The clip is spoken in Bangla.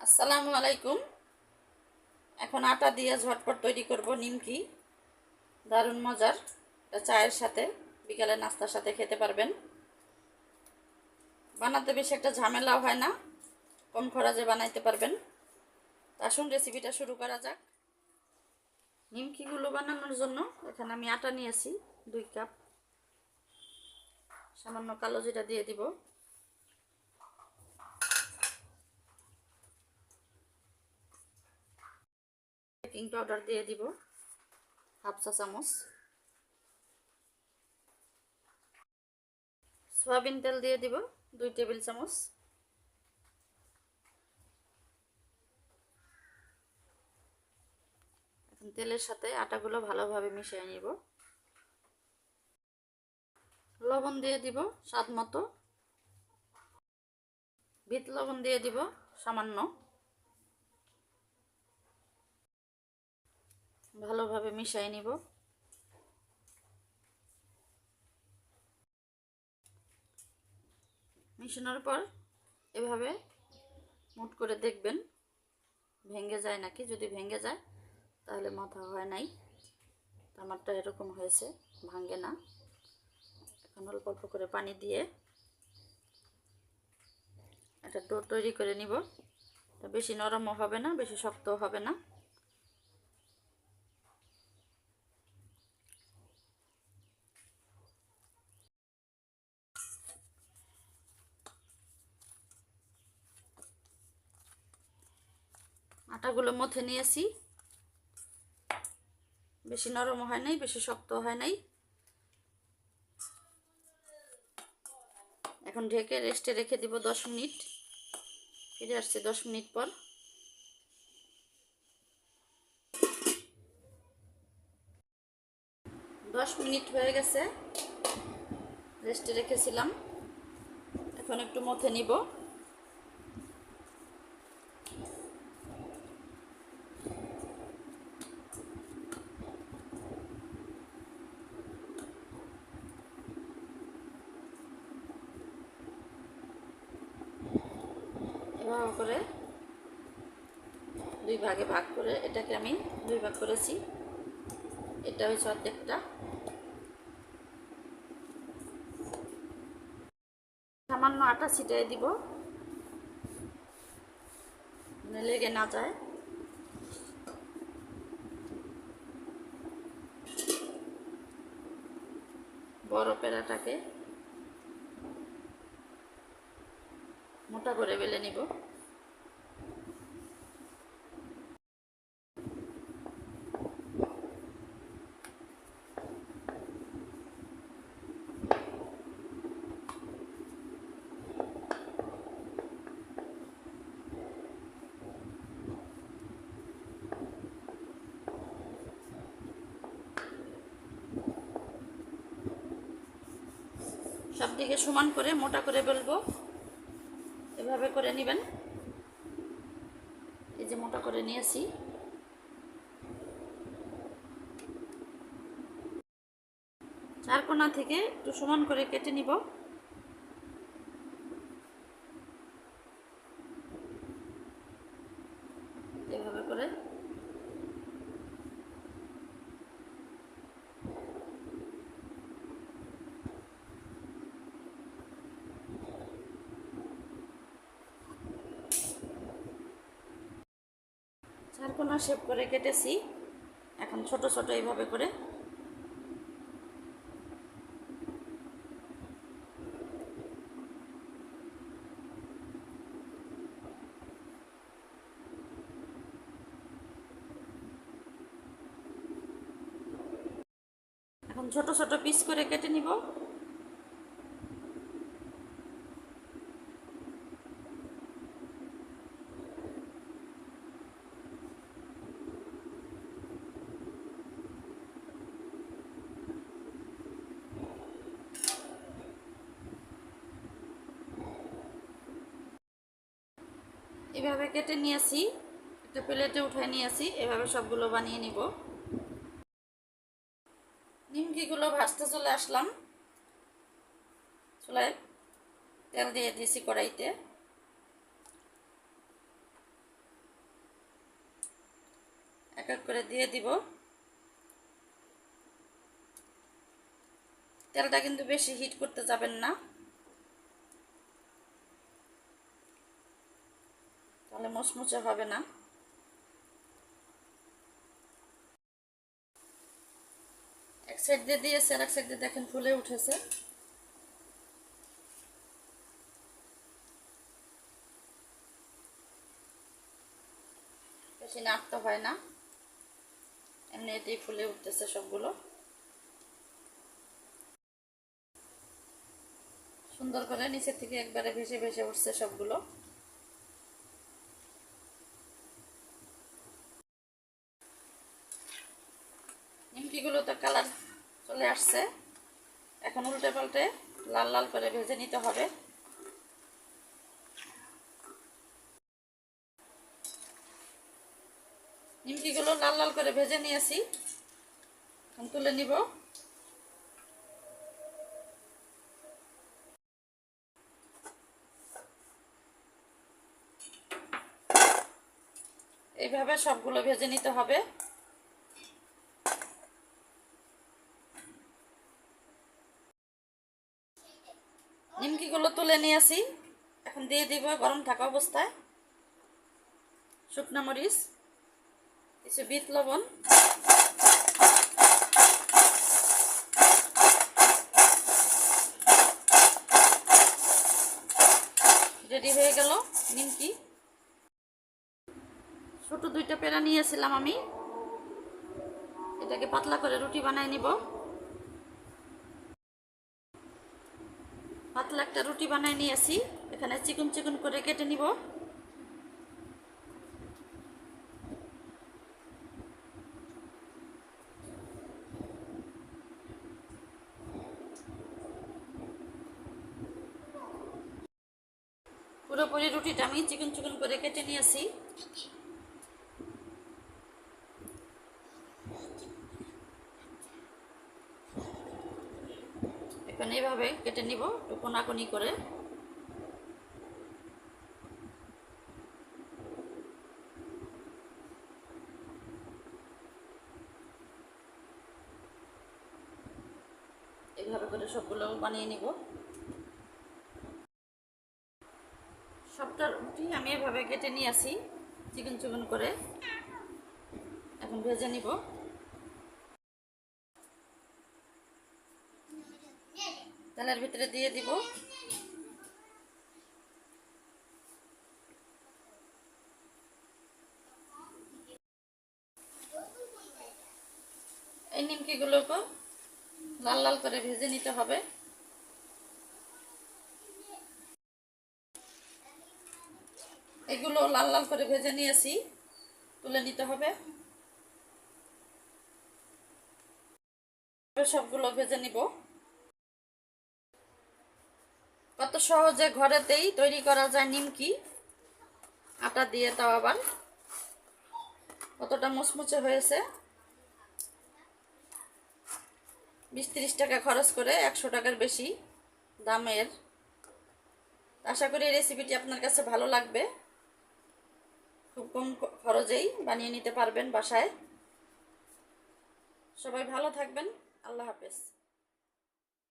আসসালামু আলাইকুম। এখন আটা দিয়ে ঝটপট তৈরি করব নিমকি। দারুণ মজার। চায়ের সাথে, বিকালে নাস্তার সাথে খেতে পারবেন। বানাতে বেশি একটা ঝামেলাও হয় না। কম খরচে বানাইতে পারবেন। আসুন রেসিপিটা শুরু করা যাক। নিমকিগুলো বানানোর জন্য এখানে আমি আটা নিয়েছি, দুই কাপ। সামান্য কালো জিরা দিয়ে দিব। বেকিং পাউডার দিয়ে দিব, হাফ চা চামচ। সয়াবিন তেল দিয়ে দিব, দুই টেবিল চামচ। তেলের সাথে আটাগুলো ভালোভাবে মিশিয়ে নিব। লবণ দিয়ে দিব স্বাদ মতো। বিট লবণ দিয়ে দিব সামান্য। ভালোভাবে মিশিয়ে নিব। মিশানোর পর এভাবে মুট করে দেখবেন, ভেঙে যায় নাকি? যদি ভেঙে যায়, তাহলে মাথা হয় নাই। আমারটা এরকম হয়েছে, ভাঙে না। এখন অল্প অল্প করে পানি দিয়ে একটা ডো তৈরি করে নিব। বেশি নরমও হবে না, বেশি শক্তও হবে না। আটাগুলো মথে নিয়েছি। বেশি নরম হয় নাই, বেশি শক্ত হয় নাই। এখন ঢেকে রেস্টে রেখে দিব দশ মিনিট। ফিরে আসছে দশ মিনিট পর। দশ মিনিট হয়ে গেছে। রেস্টে রেখেছিলাম। এখন একটু মথে নিব। এভাবে করে দুই ভাগে ভাগ করে, এটাকে আমি দুই ভাগ করেছি। এটা হচ্ছে অর্ধেকটা। সামান্য আটা ছিটিয়ে দিব। মানে লেগে না যায়। বড় পেড়াটাকে মোটা করে বেলে নিব। সব দিকে সমান করে মোটা করে বেলবো। এভাবে করে নেবেন? এই যে মোটা করে নিয়েছি। চার কোনা থেকে একটু সমান করে কেটে নিব এভাবে করে চারকোনা শেপ করে কেটেছি। এখন ছোট ছোট এইভাবে করে। এখন ছোট ছোট পিস করে কেটে নিব। এভাবে কেটে নিয়েছি, একটা প্লেটে উঠায় নিয়েছি, এভাবে সবগুলো বানিয়ে নিব। নিমকিগুলো ভাজতে চলে আসলাম। চুলায় তেল দিয়ে দিয়েছি কড়াইতে। এক এক করে দিয়ে দিব। তেলটা কিন্তু বেশি হিট করতে যাবেন না। তাহলে মুচমুচে হবে না। এক সাইড দিয়ে দিয়েছে আর এক সাইড দিয়ে দেখেন ফুলে উঠেছে। বেশি নাড়তে হয় না। এমনি এটাই ফুলে উঠতেছে সবগুলো। সুন্দর করে নিচের থেকে একবারে ভেসে ভেসে উঠছে সবগুলো। নিমকিগুলো তো কালার চলে আসছে, এখন উল্টে পাল্টে লাল লাল করে ভেজে নিতে হবে। নিমকিগুলো লাল লাল করে ভেজে নিয়েছি, এখন তুলে নিব। এইভাবে সবগুলো ভেজে নিতে হবে। নিমকিগুলো তুলে নিয়ে নিয়েছি এখন দিয়ে দিব গরম থাকা অবস্থায়। শুকনা মরিচ, কিছু বিট লবণ। রেডি হয়ে গেল নিমকি। ছোট দুইটা পেড়া নিয়েছিলাম আমি। এটাকে পাতলা করে রুটি বানায় নিব। পাতলা একটা রুটি বানায় নিয়েছি এখানে চিকন চিকন করে কেটে নিব। পুরোপুরি রুটিটা আমি চিকন চিকন করে কেটে নিয়েছি এখন এইভাবে কেটে নিব, একটু কোনাকুনি করে। এইভাবে করে সবগুলো বানিয়ে নিব। সবটা রুটি আমি এভাবে কেটে নিয়ে আসি চিকন চিকন করে। এখন ভেজে নিব। তেলের ভিতরে দিয়ে দিব। এই নিমকিগুলোকে লাল লাল করে ভেজে নিতে হবে। এগুলো লাল লাল করে ভেজে নিয়েছি, তুলে নিতে হবে। সবগুলো ভেজে নিব। সহজে ঘরেতেই তৈরি করা যায় নিমকি। আটা দিয়ে তাও আবার। কতটা মুচমুচে হয়েছে। বিশ তিরিশ টাকা খরচ করে একশো টাকার বেশি দামের। আশা করি এই রেসিপিটি আপনার কাছে ভালো লাগবে। খুব কম খরচেই বানিয়ে নিতে পারবেন বাসায়। সবাই ভালো থাকবেন। আল্লাহ হাফেজ।